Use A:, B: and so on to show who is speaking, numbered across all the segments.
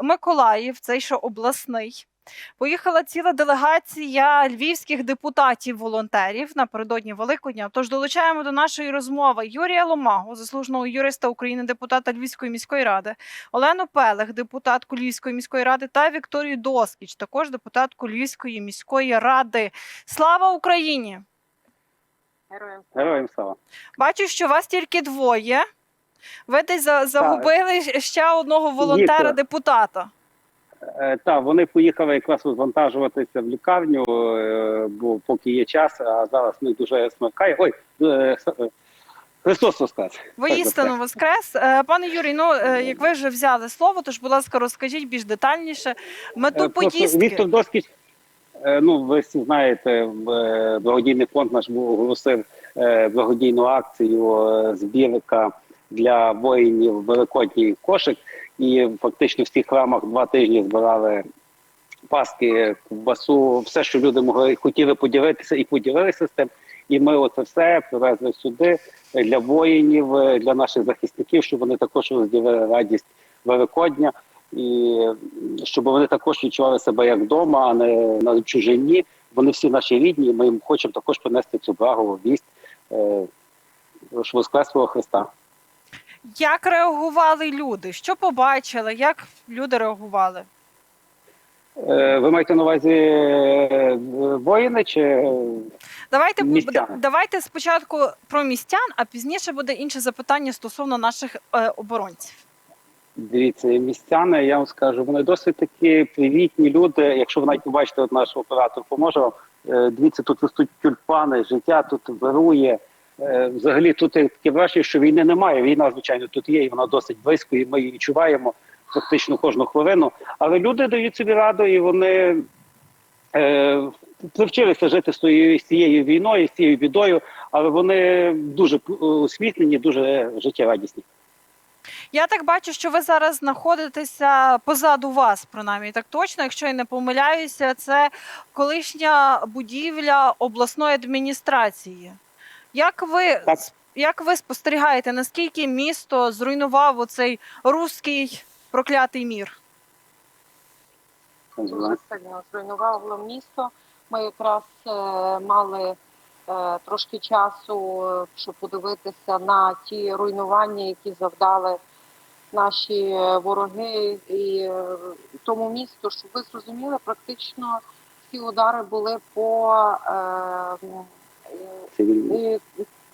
A: Миколаїв, цей що обласний. Поїхала ціла делегація львівських депутатів-волонтерів напередодні Великодня. Тож долучаємо до нашої розмови Юрія Ломагу, заслуженого юриста України, депутата Львівської міської ради, Олену Пелех, депутатку Львівської міської ради, та Вікторію Доскіч, також депутатку Львівської міської ради. Слава Україні!
B: Героям
C: Героям слава.
A: Бачу, що вас тільки двоє. Ви десь за- загубили ще одного волонтера-депутата.
C: Е, Так, вони поїхали якраз розвантажуватися в лікарню, е, бо поки є час, а зараз не дуже смеркає. Ой, е, Христос Воскрес!
A: Воістину воскрес. Пане Юрій, ну як ви вже взяли слово, тож, будь ласка, розкажіть більш детальніше мету поїздки.
C: Віктор Доскіч, ну ви всі знаєте, благодійний фонд наш був оголосив благодійну акцію збірка для воїнів Великодній кошик. І фактично в всіх храмах два тижні збирали паски, ковбасу, все, що люди могли хотіли поділитися і поділилися з тим. І ми оце все привезли сюди для воїнів, для наших захисників, щоб вони також розділили радість Великодня, і щоб вони також відчували себе як вдома, а не на чужині. Вони всі наші рідні. Ми їм хочемо також принести цю благову вість е, Воскреслого Христа.
A: Як реагували люди? Що побачили? Як люди реагували?
C: Е, Ви маєте на увазі е, воїни чи е,
A: Давайте
C: Містяни.
A: давайте спочатку про містян, а пізніше буде інше запитання стосовно наших е, оборонців.
C: Дивіться, містяни, я вам скажу, вони досить такі привітні люди. Якщо ви навіть побачите, от наш оператор поможе вам. Дивіться, тут ростуть тюльпани, життя тут вирує. Е, Взагалі тут таке враження, що війни немає. Війна, звичайно, тут є, і вона досить близько, і ми її відчуваємо фактично кожну хвилину. Але люди дають собі раду, і вони е, привчилися жити з цією війною, з цією бідою, але вони дуже е, усміхнені, дуже життєрадісні.
A: Я так бачу, що ви зараз знаходитеся позаду вас, принаймні так точно. Якщо я не помиляюся, це колишня будівля обласної адміністрації. Як ви,
C: Так.
A: як ви спостерігаєте, наскільки місто зруйнував оцей руський проклятий мір?
B: дуже сильно зруйнувало місто. Ми якраз е, мали е, трошки часу, щоб подивитися на ті руйнування, які завдали наші вороги, і е, тому місту, щоб ви зрозуміли, практично всі удари були по. Е,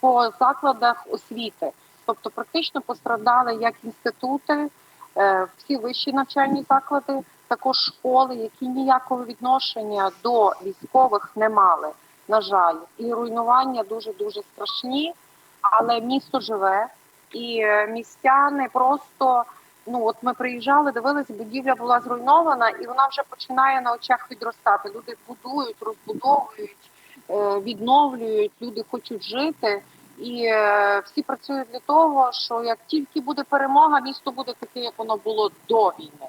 B: По закладах освіти. Тобто практично постраждали як інститути, е, всі вищі навчальні заклади, також школи, які ніякого відношення до військових не мали. На жаль, і руйнування дуже дуже страшні, але місто живе, і е, містяни просто. Ну от ми приїжджали, дивилися, будівля була зруйнована, і вона вже починає на очах відростати. Люди будують, розбудовують, відновлюють, люди хочуть жити, і е, всі працюють для того, що як тільки буде перемога, місто буде таке, як воно було до війни.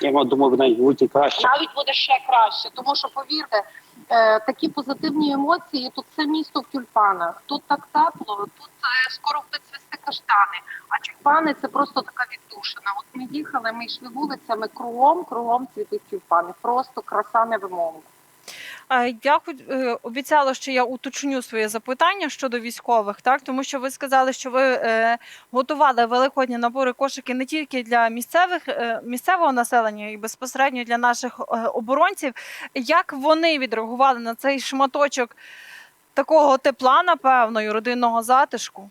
C: Я мав думав, навіть і краще.
B: Навіть буде ще краще, тому що повірте, е, такі позитивні емоції. Тут це місто в тюльпанах. Тут так тепло, тут е, скоро будуть цвісти каштани. А тюльпани це просто така віддушина. От ми їхали, ми йшли вулицями кругом, кругом цвітуть тюльпани. Просто краса невимовна.
A: Я е, обіцяла, що я уточню своє запитання щодо військових, так тому що ви сказали, що ви е, готували великодні набори кошики не тільки для місцевих е, місцевого населення і безпосередньо для наших оборонців. Як вони відреагували на цей шматочок такого тепла, напевно, і родинного затишку?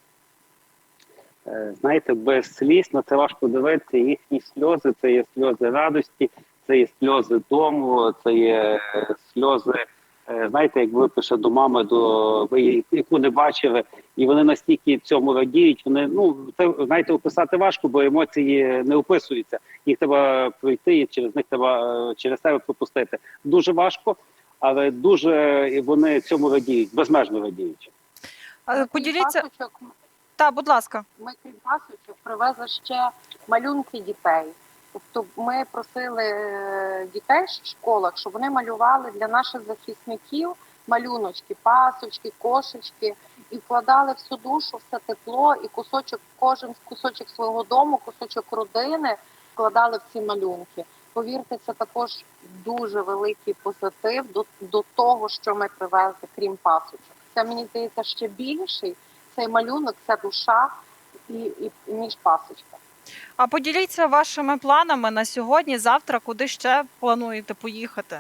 C: Знаєте, без сліз на це важко дивитися. Їхні сльози це є сльози радості, це є сльози дому, це є е, сльози. е, Знаєте, як випише до мами, до ви яку не бачили, і вони настільки цьому радіють. Вони ну це знаєте, описати важко, бо емоції не описуються. Їх треба пройти, і через них треба е, через себе пропустити. Дуже важко, але дуже вони цьому радіють, безмежно радіють.
A: Поділіться та, будь ласка.
B: Ми крім пасочок привезли ще малюнки дітей. Тобто ми просили е, дітей в школах, щоб вони малювали для наших захисників малюночки, пасочки, кошечки і вкладали всю душу, все тепло і кусочок, кожен кусочок свого дому, кусочок родини складали в ці малюнки. Повірте, це також дуже великий позитив до, до того, що ми привезли, крім пасочок. Це мені здається ще більший. Цей малюнок це душа і, і ніж пасочка.
A: А поділіться вашими планами на сьогодні, завтра, куди ще плануєте поїхати?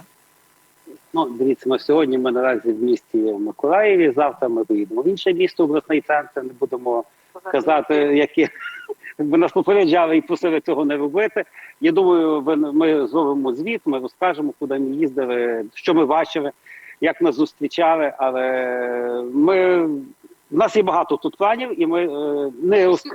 C: Ну, дивіться, ми сьогодні ми наразі в місті Миколаєві. Завтра ми виїдемо в інше місто, обласний центр. Не будемо казати, які якби нас попереджали і просили цього не робити. Я думаю, ми зробимо звіт, ми розкажемо, куди ми їздили, що ми бачили, як нас зустрічали. Але ми в нас є багато тут планів, і ми е, не ос-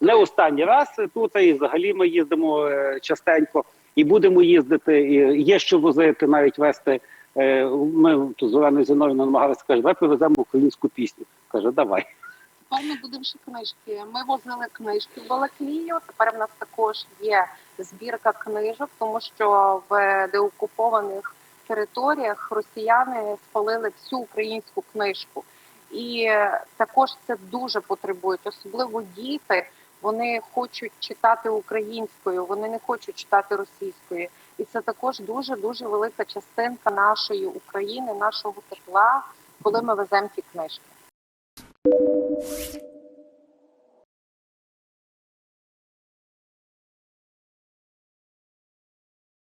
C: не останній раз тут, і взагалі ми їздимо е, частенько і будемо їздити. І є що возити, навіть вести. Е, Ми тут з Оленою Зіновою намагалися каже, давай привеземо українську пісню. Каже, давай.
B: Тепер ми будемо ще книжки. Ми возили книжки в Балаклію. Тепер в нас також є збірка книжок, тому що в деокупованих територіях росіяни спалили всю українську книжку. І е, також це дуже потребують, особливо діти. Вони хочуть читати українською, вони не хочуть читати російською. І це також дуже дуже велика частинка нашої України, нашого тепла, коли ми веземо ті книжки.